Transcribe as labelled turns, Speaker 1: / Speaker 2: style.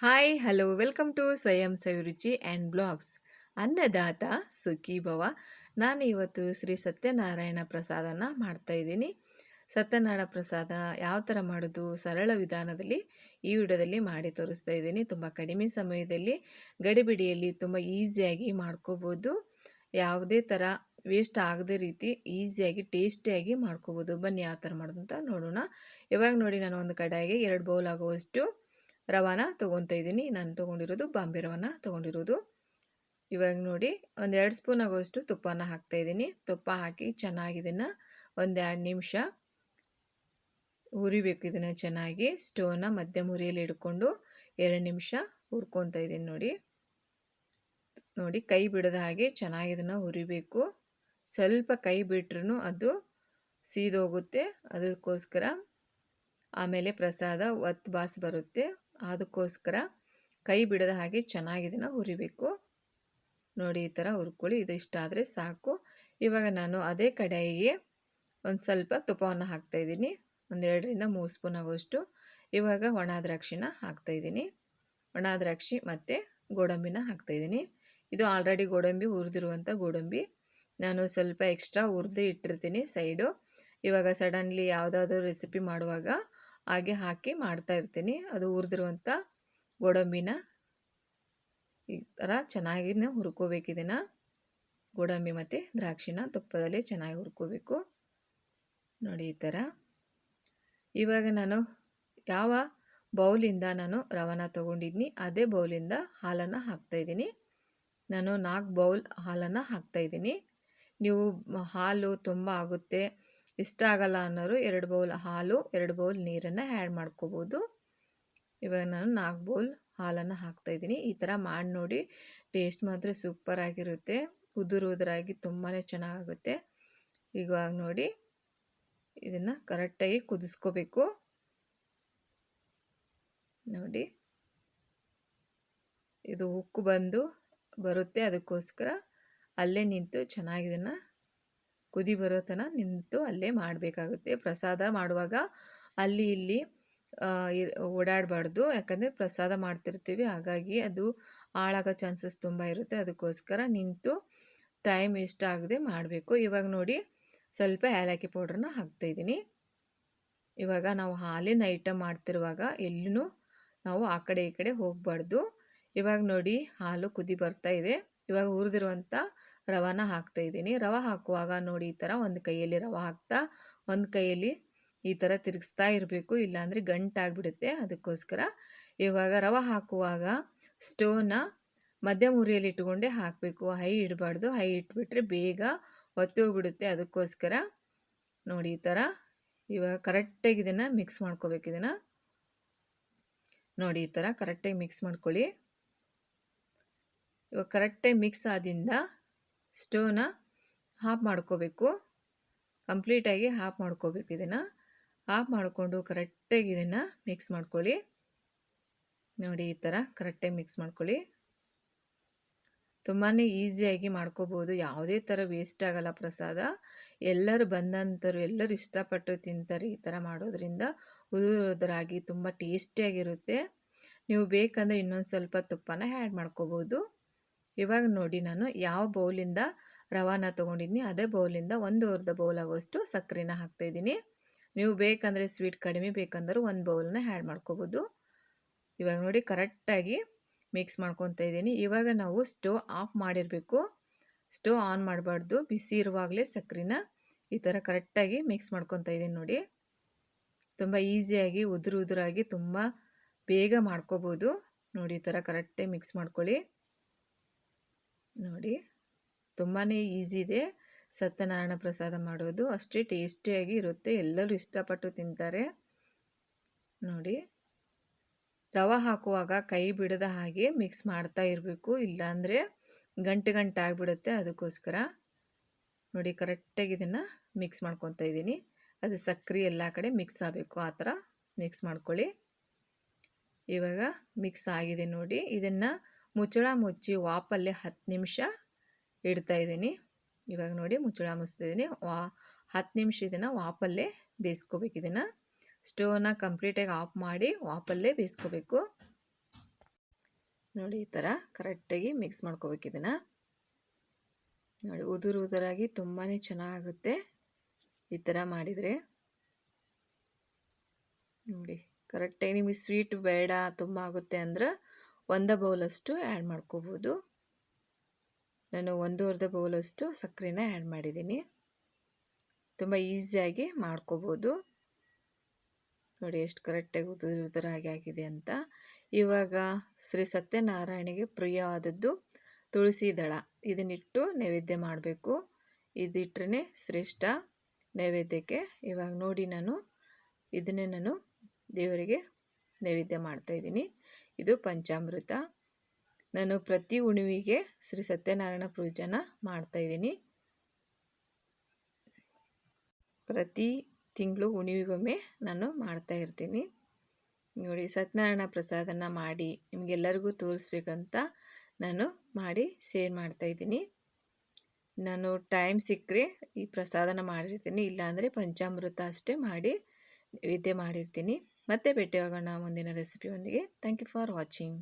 Speaker 1: Hi hello welcome to ಸ್ವಯಂ ಸವಿರುಚಿ and blogs ಅನ್ನದಾತ ಸುಖಿ ಭವ ನಾನು ಇವತ್ತು ಶ್ರೀ ಸತ್ಯನಾರಾಯಣ ಪ್ರಸಾದನ ಮಾಡ್ತಾ ಇದ್ದೀನಿ. ಸತ್ಯನಾರಾಯಣ ಪ್ರಸಾದ ಯಾವ ಥರ ಮಾಡೋದು ಸರಳ ವಿಧಾನದಲ್ಲಿ ಈ ವಿಡಿಯೋದಲ್ಲಿ ಮಾಡಿ ತೋರಿಸ್ತಾ ಇದ್ದೀನಿ. ತುಂಬ ಕಡಿಮೆ ಸಮಯದಲ್ಲಿ, ಗಡಿಬಿಡಿಯಲ್ಲಿ ತುಂಬ ಈಸಿಯಾಗಿ ಮಾಡ್ಕೋಬೋದು. ಯಾವುದೇ ಥರ ವೇಸ್ಟ್ ಆಗದೆ ರೀತಿ ಈಸಿಯಾಗಿ, ಟೇಸ್ಟಿಯಾಗಿ ಮಾಡ್ಕೋಬೋದು. ಬನ್ನಿ ಯಾವ ಥರ ಮಾಡೋದು ಅಂತ ನೋಡೋಣ. ಇವಾಗ ನೋಡಿ, ನಾನು ಒಂದು ಕಡಾಯಿಗೆ ಎರಡು ಬೌಲ್ ಆಗುವಷ್ಟು ರವಾನ ತೊಗೊತಾ ಇದ್ದೀನಿ. ನಾನು ತೊಗೊಂಡಿರೋದು ಬಾಂಬೆ ರವಾನ ತೊಗೊಂಡಿರೋದು. ಇವಾಗ ನೋಡಿ ಒಂದು ಎರಡು ಸ್ಪೂನ್ ಆಗೋಷ್ಟು ತುಪ್ಪನ ಹಾಕ್ತಾಯಿದ್ದೀನಿ ತುಪ್ಪ ಹಾಕಿ ಚೆನ್ನಾಗಿ ಇದನ್ನು ಒಂದು ಎರಡು ನಿಮಿಷ ಹುರಿಬೇಕು ಇದನ್ನು ಚೆನ್ನಾಗಿ. ಸ್ಟೋವ್ನ ಮಧ್ಯಮ ಹುರಿಯಲ್ಲಿ ಇಟ್ಕೊಂಡು ಎರಡು ನಿಮಿಷ ಹುರ್ಕೊತಾ ಇದ್ದೀನಿ ನೋಡಿ. ನೋಡಿ, ಕೈ ಬಿಡದ ಹಾಗೆ ಚೆನ್ನಾಗಿ ಇದನ್ನು ಹುರಿಬೇಕು. ಸ್ವಲ್ಪ ಕೈ ಬಿಟ್ರೂ ಅದು ಸೀದೋಗುತ್ತೆ. ಅದಕ್ಕೋಸ್ಕರ ಆಮೇಲೆ ಪ್ರಸಾದ ಒತ್ತು ಬಾಸ್ ಬರುತ್ತೆ. ಅದಕ್ಕೋಸ್ಕರ ಕೈ ಬಿಡದ ಹಾಗೆ ಚೆನ್ನಾಗಿ ಇದನ್ನು ಹುರಿಬೇಕು. ನೋಡಿ, ಈ ಥರ ಹುರ್ಕೊಳ್ಳಿ. ಇದು ಇಷ್ಟ ಆದರೆ ಸಾಕು. ಇವಾಗ ನಾನು ಅದೇ ಕಡಾಯಿಗೆ ಒಂದು ಸ್ವಲ್ಪ ತುಪ್ಪವನ್ನು ಹಾಕ್ತಾಯಿದ್ದೀನಿ ಒಂದೆರಡರಿಂದ ಮೂರು ಸ್ಪೂನ್ ಆಗೋಷ್ಟು. ಇವಾಗ ಒಣ ದ್ರಾಕ್ಷಿನ ಹಾಕ್ತಾಯಿದ್ದೀನಿ ಒಣ ದ್ರಾಕ್ಷಿ ಮತ್ತು ಗೋಡಂಬಿನ ಹಾಕ್ತಾಯಿದ್ದೀನಿ ಇದು ಆಲ್ರೆಡಿ ಗೋಡಂಬಿ ಹುರಿದಿರುವಂಥ ಗೋಡಂಬಿ. ನಾನು ಸ್ವಲ್ಪ ಎಕ್ಸ್ಟ್ರಾ ಹುರಿದು ಇಟ್ಟಿರ್ತೀನಿ ಸೈಡು. ಇವಾಗ ಸಡನ್ಲಿ ಯಾವುದಾದ್ರೂ ರೆಸಿಪಿ ಮಾಡುವಾಗ ಹಾಗೆ ಹಾಕಿ ಮಾಡ್ತಾ ಇರ್ತೀನಿ. ಅದು ಹುರಿದಿರುವಂಥ ಗೋಡಂಬಿನ ಈ ಥರ ಚೆನ್ನಾಗಿ ಹುರ್ಕೋಬೇಕು ಇದನ್ನು. ಗೋಡಂಬಿ ಮತ್ತು ದ್ರಾಕ್ಷಿನ ತುಪ್ಪದಲ್ಲಿ ಚೆನ್ನಾಗಿ ಹುರ್ಕೋಬೇಕು. ನೋಡಿ ಈ ಥರ ಇವಾಗ ನಾನು ಯಾವ ಬೌಲಿಂದ ನಾನು ರವನ ತೊಗೊಂಡಿದ್ದೀನಿ ಅದೇ ಬೌಲಿಂದ ಹಾಲನ್ನು ಹಾಕ್ತಾಯಿದ್ದೀನಿ ನಾನು ನಾಲ್ಕು ಬೌಲ್ ಹಾಲನ್ನು ಹಾಕ್ತಾಯಿದ್ದೀನಿ ನೀವು ಹಾಲು ತುಂಬ ಆಗುತ್ತೆ ಇಷ್ಟ ಆಗಲ್ಲ ಅನ್ನೋರು ಎರಡು ಬೌಲ್ ಹಾಲು, ಎರಡು ಬೌಲ್ ನೀರನ್ನು ಆ್ಯಡ್ ಮಾಡ್ಕೋಬೋದು. ಇವಾಗ ನಾನು ನಾಲ್ಕು ಬೌಲ್ ಹಾಲನ್ನು ಹಾಕ್ತಾಯಿದ್ದೀನಿ ಈ ಥರ ಮಾಡಿ ನೋಡಿ ಟೇಸ್ಟ್ ಮಾತ್ರ ಸೂಪರ್ ಆಗಿರುತ್ತೆ. ಉದುರು ಉದುರಾಗಿ ತುಂಬಾ ಚೆನ್ನಾಗುತ್ತೆ ಇವಾಗ ನೋಡಿ ಇದನ್ನು ಕರೆಕ್ಟಾಗಿ ಕುದಿಸ್ಕೋಬೇಕು. ನೋಡಿ. ಇದು ಉಕ್ಕು ಬಂದು ಬರುತ್ತೆ. ಅದಕ್ಕೋಸ್ಕರ ಅಲ್ಲೇ ನಿಂತು ಚೆನ್ನಾಗಿದನ್ನು ಕುದಿ ಬರೋ ತನಕ ನಿಂತು ಅಲ್ಲೇ ಮಾಡಬೇಕಾಗುತ್ತೆ. ಪ್ರಸಾದ ಮಾಡುವಾಗ ಅಲ್ಲಿ ಇಲ್ಲಿ ಓಡಾಡಬಾರ್ದು. ಯಾಕಂದರೆ ಪ್ರಸಾದ ಮಾಡ್ತಿರ್ತೀವಿ. ಹಾಗಾಗಿ ಅದು ಹಾಳಾಗೋ ಚಾನ್ಸಸ್ ತುಂಬ ಇರುತ್ತೆ. ಅದಕ್ಕೋಸ್ಕರ ನಿಂತು ಟೈಮ್ ವೇಸ್ಟ್ ಆಗದೆ ಮಾಡಬೇಕು. ಇವಾಗ ನೋಡಿ, ಸ್ವಲ್ಪ ಏಲಕ್ಕಿ ಪೌಡ್ರನ್ನ ಹಾಕ್ತಾಯಿದ್ದೀನಿ ಇವಾಗ ನಾವು ಹಾಲಿನ ಐಟಮ್ ಮಾಡ್ತಿರುವಾಗ ಎಲ್ಲೂ ನಾವು ಆ ಕಡೆ ಈ ಕಡೆ ಹೋಗಬಾರ್ದು. ಇವಾಗ ನೋಡಿ, ಹಾಲು ಕುದಿ ಬರ್ತಾ ಇದೆ. ಇವಾಗ ಹುರಿದಿರುವಂಥ ರವಾನ ಹಾಕ್ತಾ ಇದ್ದೀನಿ. ರವೆ ಹಾಕುವಾಗ ನೋಡಿ ಈ ಥರ ಒಂದು ಕೈಯಲ್ಲಿ ರವೆ ಹಾಕ್ತಾ, ಒಂದು ಕೈಯಲ್ಲಿ ಈ ಥರ ತಿರುಗಿಸ್ತಾ ಇರಬೇಕು. ಇಲ್ಲಾಂದರೆ ಗಂಟಾಗ್ಬಿಡುತ್ತೆ ಅದಕ್ಕೋಸ್ಕರ. ಇವಾಗ ರವೆ ಹಾಕುವಾಗ ಸ್ಟೋವ್ನ ಮಧ್ಯಮ ಉರಿಯಲ್ಲಿ ಇಟ್ಕೊಂಡೇ ಹಾಕಬೇಕು. ಹೈ ಇಡಬಾರ್ದು. ಹೈ ಇಟ್ಬಿಟ್ರೆ ಬೇಗ ಒತ್ತೋಗ್ಬಿಡುತ್ತೆ. ಅದಕ್ಕೋಸ್ಕರ ನೋಡಿ ಈ ಥರ ಇವಾಗ ಕರೆಕ್ಟಾಗಿ ಇದನ್ನು ಮಿಕ್ಸ್ ಮಾಡ್ಕೋಬೇಕು ಇದನ್ನು. ನೋಡಿ ಈ ಥರ ಕರೆಕ್ಟಾಗಿ ಮಿಕ್ಸ್ ಮಾಡ್ಕೊಳ್ಳಿ. ಇವಾಗ ಕರೆಕ್ಟಾಗಿ ಮಿಕ್ಸ್ ಆದಿಂದ ಸ್ಟೋವ್ನ ಹಾಫ್ ಮಾಡ್ಕೋಬೇಕು. ಕಂಪ್ಲೀಟಾಗಿ ಹಾಫ್ ಮಾಡ್ಕೋಬೇಕು ಇದನ್ನು. ಹಾಫ್ ಮಾಡಿಕೊಂಡು ಕರೆಕ್ಟಾಗಿ ಇದನ್ನು ಮಿಕ್ಸ್ ಮಾಡ್ಕೊಳ್ಳಿ. ನೋಡಿ ಈ ಥರ ಕರೆಕ್ಟಾಗಿ ಮಿಕ್ಸ್ ಮಾಡ್ಕೊಳ್ಳಿ. ತುಂಬಾ ಈಸಿಯಾಗಿ ಮಾಡ್ಕೋಬೋದು. ಯಾವುದೇ ಥರ ವೇಸ್ಟ್ ಆಗಲ್ಲ ಪ್ರಸಾದ. ಎಲ್ಲರೂ ಬಂದಂಥರು ಎಲ್ಲರೂ ಇಷ್ಟಪಟ್ಟು ತಿಂತಾರೆ ಈ ಥರ ಮಾಡೋದ್ರಿಂದ. ಉದುರೋದ್ರಾಗಿ ತುಂಬ ಟೇಸ್ಟಿಯಾಗಿರುತ್ತೆ ನೀವು ಬೇಕಂದರೆ ಇನ್ನೊಂದು ಸ್ವಲ್ಪ ತುಪ್ಪನ ಆ್ಯಡ್ ಮಾಡ್ಕೋಬೋದು. ಇವಾಗ ನೋಡಿ ನಾನು ಯಾವ ಬೌಲಿಂದ ರವಾನ ತೊಗೊಂಡಿದ್ದೀನಿ ಅದೇ ಬೌಲಿಂದ ಒಂದು ಅರ್ಧ ಬೌಲ್ ಆಗೋಷ್ಟು ಸಕ್ಕರೆನ ಹಾಕ್ತಾಯಿದ್ದೀನಿ ನೀವು ಬೇಕಂದರೆ ಸ್ವೀಟ್ ಕಡಿಮೆ ಬೇಕಂದರೂ ಒಂದು ಬೌಲನ್ನ ಆ್ಯಡ್ ಮಾಡ್ಕೋಬೋದು. ಇವಾಗ ನೋಡಿ ಕರೆಕ್ಟಾಗಿ ಮಿಕ್ಸ್ ಮಾಡ್ಕೊತಾ ಇದ್ದೀನಿ. ಇವಾಗ ನಾವು ಸ್ಟೋವ್ ಆಫ್ ಮಾಡಿರಬೇಕು. ಸ್ಟೋವ್ ಆನ್ ಮಾಡಬಾರ್ದು, ಬಿಸಿ ಇರುವಾಗಲೇ ಸಕ್ಕರೆನ ಈ ಥರ ಕರೆಕ್ಟಾಗಿ ಮಿಕ್ಸ್ ಮಾಡ್ಕೊತಾ ಇದ್ದೀನಿ ನೋಡಿ. ತುಂಬ ಈಸಿಯಾಗಿ, ಉದುರು ಉದುರಾಗಿ ತುಂಬ ಬೇಗ ಮಾಡ್ಕೋಬೋದು. ನೋಡಿ ಈ ಥರ ಕರೆಕ್ಟಾಗಿ ಮಿಕ್ಸ್ ಮಾಡ್ಕೊಳ್ಳಿ. ನೋಡಿ. ತುಂಬಾ ಈಸಿ ಇದೆ. ಸತ್ಯನಾರಾಯಣ ಪ್ರಸಾದ ಮಾಡೋದು. ಅಷ್ಟೇ ಟೇಸ್ಟಿಯಾಗಿ ಇರುತ್ತೆ. ಎಲ್ಲರೂ ಇಷ್ಟಪಟ್ಟು ತಿಂತಾರೆ. ನೋಡಿ. ರವೆ ಹಾಕುವಾಗ ಕೈ ಬಿಡದ ಹಾಗೆ ಮಿಕ್ಸ್ ಮಾಡ್ತಾ ಇರಬೇಕು. ಇಲ್ಲಾಂದರೆ ಗಂಟೆ ಗಂಟೆ ಆಗಿಬಿಡುತ್ತೆ ಅದಕ್ಕೋಸ್ಕರ. ನೋಡಿ, ಕರೆಕ್ಟಾಗಿ ಇದನ್ನು ಮಿಕ್ಸ್ ಮಾಡ್ಕೊತಾ ಇದ್ದೀನಿ. ಅದು ಸಕ್ಕರೆ ಎಲ್ಲ ಕಡೆ ಮಿಕ್ಸ್ ಆಗಬೇಕು. ಆ ಥರ ಮಿಕ್ಸ್ ಮಾಡ್ಕೊಳ್ಳಿ. ಇವಾಗ ಮಿಕ್ಸ್ ಆಗಿದೆ ನೋಡಿ. ಇದನ್ನು ಮುಚ್ಚಳ ಮುಚ್ಚಿ ವಾಪಲ್ಲೇ ಹತ್ತು ನಿಮಿಷ ಇಡ್ತಾ ಇದ್ದೀನಿ. ಇವಾಗ ನೋಡಿ ಮುಚ್ಚಳ ಮುಚ್ತಿದ್ದೀನಿ ವಾ, ಹತ್ತು ನಿಮಿಷ ಇದನ್ನು ವಾಪಲ್ಲೇ ಬೇಯಿಸ್ಕೋಬೇಕು ಇದನ್ನು. ಸ್ಟೋವ್ನ ಕಂಪ್ಲೀಟಾಗಿ ಆಫ್ ಮಾಡಿ ವಾಪಲ್ಲೇ ಬೇಯಿಸ್ಕೋಬೇಕು. ನೋಡಿ ಈ ಥರ ಕರೆಕ್ಟಾಗಿ ಮಿಕ್ಸ್ ಮಾಡ್ಕೋಬೇಕು ಇದನ್ನು. ನೋಡಿ ಉದುರು ಉದುರಾಗಿ ತುಂಬಾ ಚೆನ್ನಾಗುತ್ತೆ ಈ ಥರ ಮಾಡಿದರೆ. ನೋಡಿ ಕರೆಕ್ಟಾಗಿ ನಿಮಗೆ ಸ್ವೀಟ್ ಬೇಡ ತುಂಬ ಆಗುತ್ತೆ ಅಂದ್ರೆ ಒಂದು ಬೌಲಷ್ಟು ಆ್ಯಡ್ ಮಾಡ್ಕೋಬೋದು. ನಾನು ಒಂದೂವರೆ ಬೌಲಷ್ಟು ಸಕ್ಕರೆನ ಆ್ಯಡ್ ಮಾಡಿದ್ದೀನಿ. ತುಂಬ ಈಸಿಯಾಗಿ ಮಾಡ್ಕೋಬೋದು. ನೋಡಿ ಎಷ್ಟು ಕರೆಕ್ಟಾಗಿ ಉದುರು ಹಾಗೆ ಆಗಿದೆ ಅಂತ. ಇವಾಗ ಶ್ರೀ ಸತ್ಯನಾರಾಯಣಿಗೆ ಪ್ರಿಯವಾದದ್ದು ತುಳಸಿ ದಳ. ಇದನ್ನಿಟ್ಟು ನೈವೇದ್ಯ ಮಾಡಬೇಕು. ಇದಿಟ್ರೇ ಶ್ರೇಷ್ಠ ನೈವೇದ್ಯಕ್ಕೆ. ಇವಾಗ ನೋಡಿ ನಾನು ಇದನ್ನೇ ನಾನು ದೇವರಿಗೆ ನೈವೇದ್ಯ ಮಾಡ್ತಾಯಿದ್ದೀನಿ ಇದು ಪಂಚಾಮೃತ. ನಾನು ಪ್ರತಿ ಉಣಿವಿಗೆ ಶ್ರೀ ಸತ್ಯನಾರಾಯಣ ಪೂಜೆನ ಮಾಡ್ತಾಯಿದ್ದೀನಿ ಪ್ರತಿ ತಿಂಗಳು ಉಣಿವಿಗೊಮ್ಮೆ ನಾನು ಮಾಡ್ತಾ ಇರ್ತೀನಿ. ನೋಡಿ, ಸತ್ಯನಾರಾಯಣ ಪ್ರಸಾದನ ಮಾಡಿ ನಿಮಗೆಲ್ಲರಿಗೂ ತೋರಿಸ್ಬೇಕಂತ ನಾನು ಮಾಡಿ ಶೇರ್ ಮಾಡ್ತಾಯಿದ್ದೀನಿ ನಾನು ಟೈಮ್ ಸಿಕ್ಕರೆ ಈ ಪ್ರಸಾದನ ಮಾಡಿರ್ತೀನಿ, ಇಲ್ಲಾಂದರೆ ಪಂಚಾಮೃತ ಅಷ್ಟೇ ಮಾಡಿ ನೈವೇದ್ಯ ಮಾಡಿರ್ತೀನಿ. ಮತ್ತೆ ಭೇಟಿಯಾಗೋಣ ಮುಂದಿನ ರೆಸಿಪಿಯೊಂದಿಗೆ ಥ್ಯಾಂಕ್ ಯು ಫಾರ್ ವಾಚಿಂಗ್